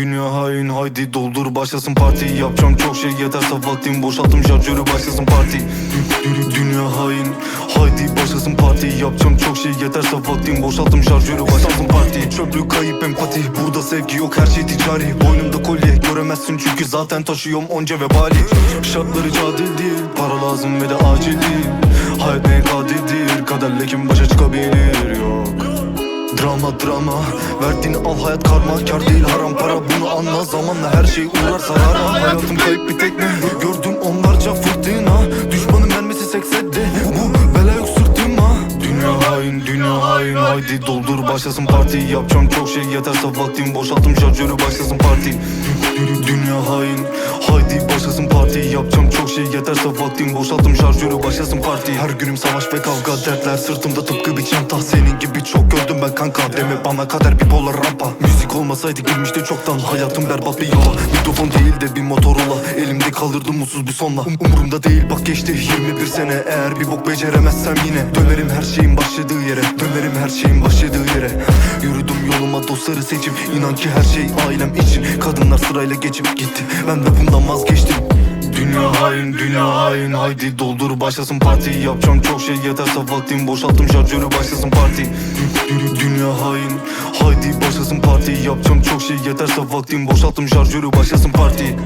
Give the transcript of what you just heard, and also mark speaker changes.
Speaker 1: dünya hain Haydi doldur başlasın parti. Yapacağım çok şey yeterse vaktim Boşalttım şarjörü başlasın parti. Dü- dü- Dünya hain Haydi başlasın parti. Yapacağım çok şey yeterse vaktim Boşalttım şarjörü başlasın parti. Çöplük kayıp empati Burada sevgi yok her şey ticari. Boynumda kolye göremezsin çünkü zaten taşıyorum onca vebali. Şartları adil değil Para lazım ve de acil değil. Hayat neye kadirdir Kaderle kim başa çıkabilir? Yok Drama drama. Verdiğin al hayat karma Kar değil haram para. Bunu anla Zamanla her şey uğrar zarara Hayatım kayıp bir tekne. Gördüm onlarca fırtına. Düşmanın mermisi sekseddi Bu bela yok sırtıma. Dünya hain dünya hain. Haydi doldur başlasın parti. Yapacağım çok şey yeterse vaktim. Boşalttım şarjörü başlasın parti. Dü- Dünya hain. Haydi başlasın parti. Yapacağım çok şey yeterse vaktim. Boşalttım şarjörü başlasın parti. Her günüm savaş ve kavga. Dertler sırtımda tıpkı bir çanta. Senin gördüm ben kanka. Deme bana kader bir polar rampa. Müzik olmasaydı girmişti çoktan. Hayatım berbat bir yola. Mikrofon değil de bir Motorola. Elimde kalırdım mutsuz bir sonla. Um- Umurumda değil bak geçti. 21 sene. Eğer bir bok beceremezsem yine Dönerim her şeyin başladığı yere. Dönerim her şeyin başladığı yere. Yürüdüm yoluma dostları seçip. İnan ki her şey ailem için. Kadınlar sırayla geçip gitti. Ben de bundan vazgeçtim Dünya hain, dünya hain. Haydi doldur başlasın parti. Yapacağım çok şey yeterse vaktim Boşalttım şarjörü başlasın parti. Dü- dü- Dünya hain. Haydi başlasın parti. Yapacağım çok şey yeterse vaktim Boşalttım şarjörü başlasın parti